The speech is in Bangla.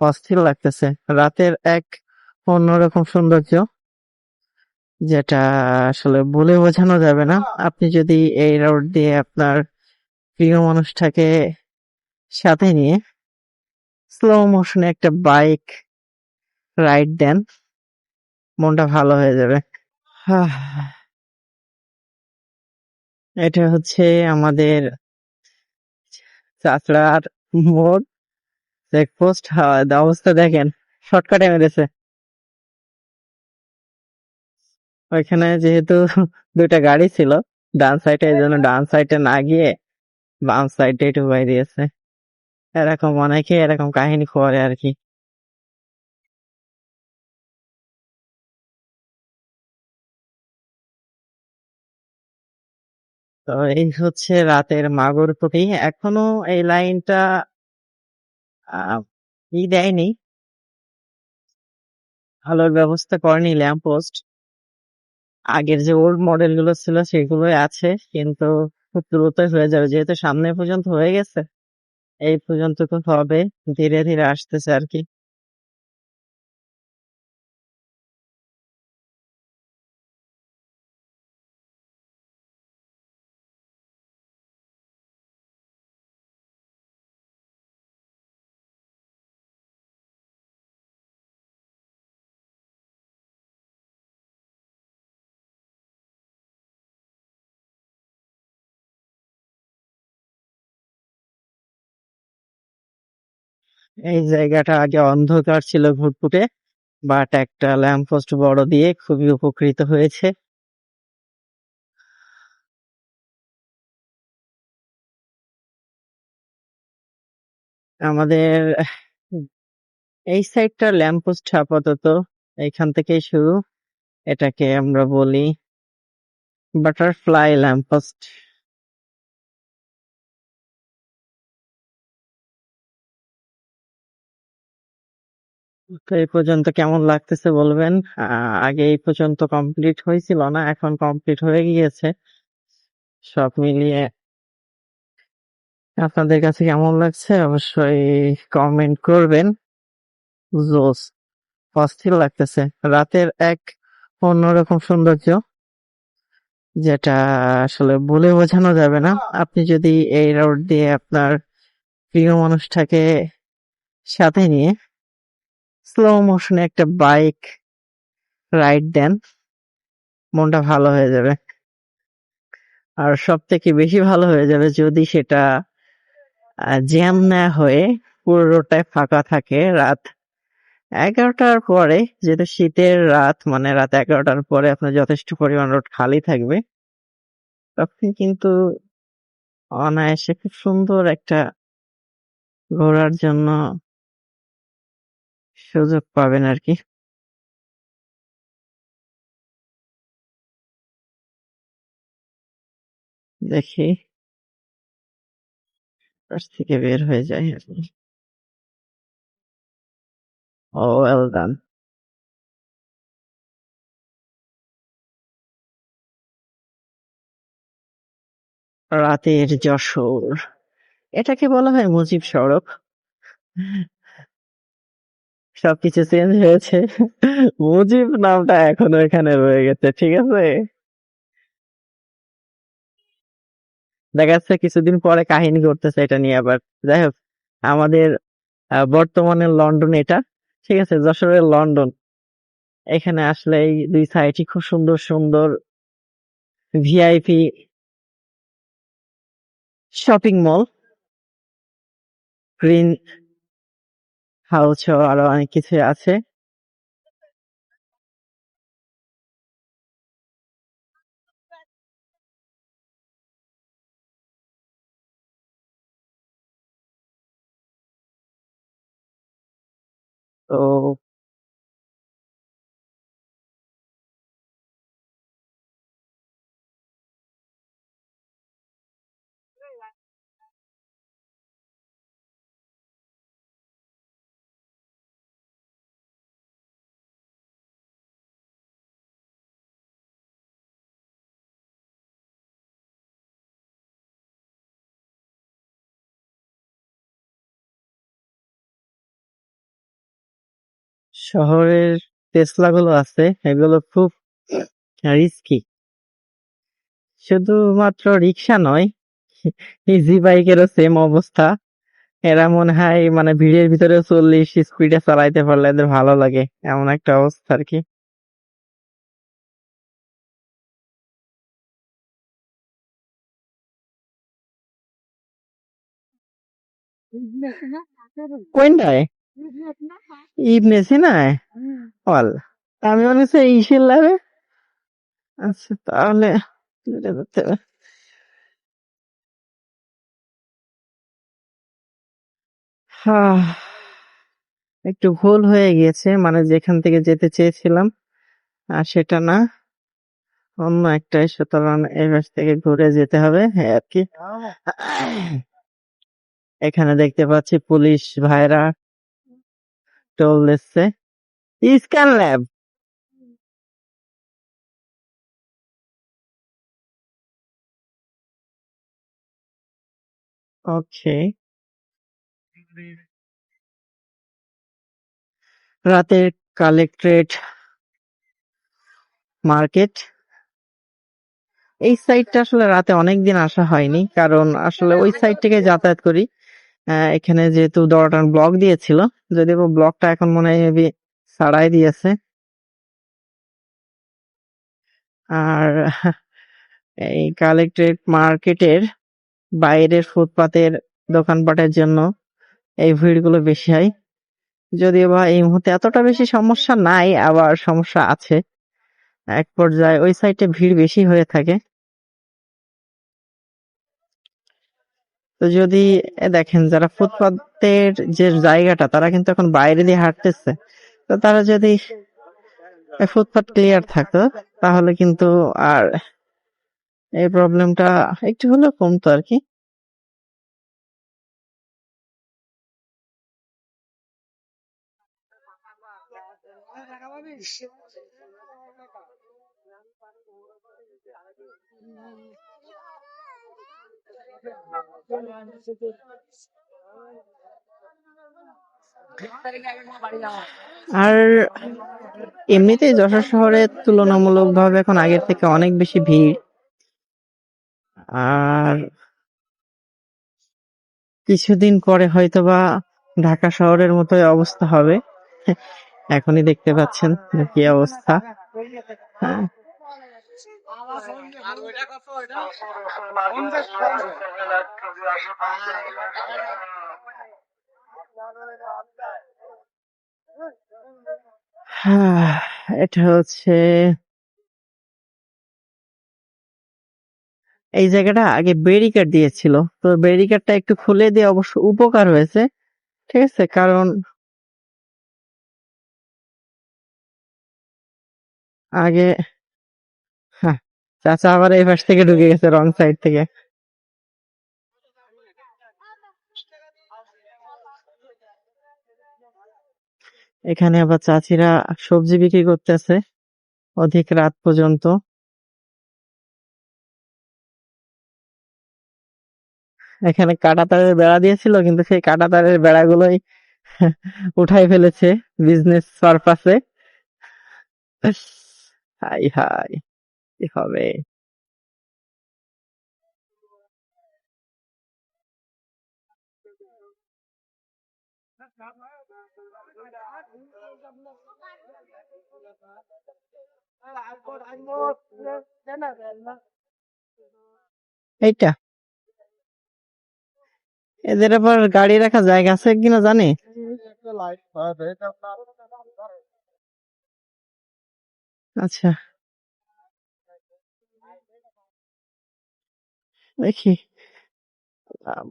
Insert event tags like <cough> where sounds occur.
অস্থির লাগতেছে। রাতের এক অন্যরকম সৌন্দর্য যেটা আসলে বলে বোঝানো যাবে না। আপনি যদি এই রোড দিয়ে আপনার প্রিয় মানুষটাকে সাথে নিয়ে স্লো মোশনে একটা বাইক রাইড দেন মনটা ভালো হয়ে যাবে। হাহ। এটা হচ্ছে আমাদের চাচড়ার মোড়। চেকপোস্ট অবস্থা দেখেন শর্টকাটে মেরেছে। ওইখানে যেহেতু দুইটা গাড়ি ছিল, ডান সাইডে এই জন্য ডান সাইডে না গিয়ে বাম সাইডে ঢুকাই দিয়েছে। এরকম অনেকে, এরকম কাহিনী করে আর কি। তো এই হচ্ছে রাতের মাগুরপুটি এখনও এই লাইনটা ই দেয়নি? আলোর ব্যবস্থা করেনি, ল্যাম্প পোস্ট। আগের যে ওল্ড মডেলগুলো ছিল সেগুলোই আছে, কিন্তু খুব দ্রুতই হয়ে যাবে। যেহেতু সামনে পর্যন্ত হয়ে গেছে, এই পর্যন্ত তো হবে, ধীরে ধীরে আসতেছে আর কি। এই জায়গাটা আগে অন্ধকার ছিল ঘুটঘুটে বাট একটা ল্যাম্প পোস্ট বড় দিয়ে খুবই উপকৃত হয়েছে। আমাদের এই সাইডটা ল্যাম্প পোস্ট আপাতত এইখান থেকেই শুরু, এটাকে আমরা বলি বাটারফ্লাই ল্যাম্প এই পর্যন্ত কেমন লাগতেছে বলবেন? আগে এই পর্যন্ত কমপ্লিট হয়েছিল না, এখন কমপ্লিট হয়ে গিয়েছে। সব মিলিয়ে আপনাদের কাছে কেমন লাগছে অবশ্যই কমেন্ট করবেন। জোস, অস্থির লাগতেছে। রাতের এক অন্যরকম সৌন্দর্য, যেটা আসলে বলে বোঝানো যাবে না। আপনি যদি এই রোড দিয়ে আপনার প্রিয় মানুষটাকে সাথে নিয়ে স্লো মোশনে একটা বাইক রাইড দেন, মনটা ভালো হয়ে যাবে। আর সব থেকে বেশি ভালো হয়ে যাবে যদি সেটা জ্যাম না হয়ে পুরো রোডটায় ফাঁকা থাকে রাত এগারোটার পরে, যেহেতু শীতের রাত মানে রাত এগারোটার পরে আপনার যথেষ্ট পরিমাণ রোড খালি থাকবে, তখন কিন্তু অনায়াসে খুব সুন্দর একটা ঘোরার জন্য সুযোগ পাবেন আর কি দেখি। পাশ থেকে বের হয়ে কি ও ওয়েল ডান রাতের যশোর। এটাকে বলা হয় মুজিব সড়ক। সবকিছু চেঞ্জ হয়েছে। মুজিব নামটা এখনও এখানে রয়ে গেছে, ঠিক আছে? দেখা যাচ্ছে কিছুদিন পরে কাহিনী করতেছে এটা নিয়ে আবার। যাই হোক, আমাদের বর্তমানে লন্ডন এটা, ঠিক আছে? যশোরের লন্ডন। এখানে আসলে এই দুই সাইডই খুব সুন্দর সুন্দর VIP shopping mall green house আরও অনেক কিছু আছে। শহরের টেসলা গুলো আছে এগুলো খুব রিস্কি শুধুমাত্র রিক্সা নয় ইজি বাইকেরও সেম অবস্থা। এরা মনে হয় মানে ভিড়ের ভিতরে চল্লিশ স্পিডে চালাইতে পারলে এদের ভালো লাগে এমন একটা অবস্থা আর কি। <laughs> কোনটায় ইবনে সিনায় ওয়াল আমি মনে হচ্ছে ইসের লাগে আচ্ছা তাহলে। একটু ভুল হয়ে গিয়েছে। মানে যেখান থেকে যেতে চেয়েছিলাম, আর সেটা না। অন্য একটাই সুতরাং পাশ থেকে ঘুরে যেতে হবে এই আর কি। এখানে দেখতে পাচ্ছি পুলিশ ভাইরা টোল দিচ্ছে স্ক্যান ল্যাব ওকে রাতের কালেক্টরেট মার্কেট এই সাইডটা আসলে রাতে অনেকদিন আসা হয়নি, কারণ আসলে ওই সাইড থেকে যাতায়াত করি। এখানে যেহেতু দরটান ব্লক দিয়েছিল, যদিও ব্লকটা এখন মনে হয় মেবি ছাড়াই দিয়েছে। আর এই কালেক্টরেট মার্কেটের বাইরের ফুটপাতের দোকানপাটের জন্য এই ভিড়গুলো বেশি হয়। যদিও বা এই মুহূর্তে এতটা বেশি সমস্যা নাই, আবার সমস্যা আছে। এক পর্যায়ে ওই সাইডে ভিড় বেশি হয়ে থাকে। তো যদি দেখেন যারা ফুটপাতের যে জায়গাটা তারা কিন্তু এখন বাইরে দিয়ে হাঁটতেছে তো তারা যদি ফুটপাত ক্লিয়ার থাকতো তাহলে কিন্তু আর এই প্রবলেমটা একটু হলেও কমতো আর কি আর এমনিতেই যশোর শহরে তুলনামূলকভাবে এখন আগের থেকে অনেক বেশি ভিড়। আর কিছুদিন পরে হয়তোবা ঢাকা শহরের মতোই অবস্থা হবে। এখনই দেখতে পাচ্ছেন কি অবস্থা। হ্যাঁ, এটা হচ্ছে এই জায়গাটা আগে ব্যারিকেড দিয়েছিল। তো ব্যারিকেডটা একটু খুলে দিয়ে অবশ্য উপকার হয়েছে, ঠিক আছে? কারণ আগে হ্যাঁ চাচা আবার এই পাশ থেকে ঢুকে গেছে রং সাইড থেকে। এখানে আবার চাচিরা সবজি বিক্রি করতেছে, অধিক রাত পর্যন্ত। এখানে কাঁটা তারের বেড়া দিয়েছিল, কিন্তু সেই কাঁটা তারের বেড়াগুলোই উঠাই ফেলেছে বিজনেস পারপাসে হাই হাই। কি হবে এইটা। এদের আবার গাড়ি রাখার জায়গা আছে কিনা জানি? আচ্ছা। দেখি আম,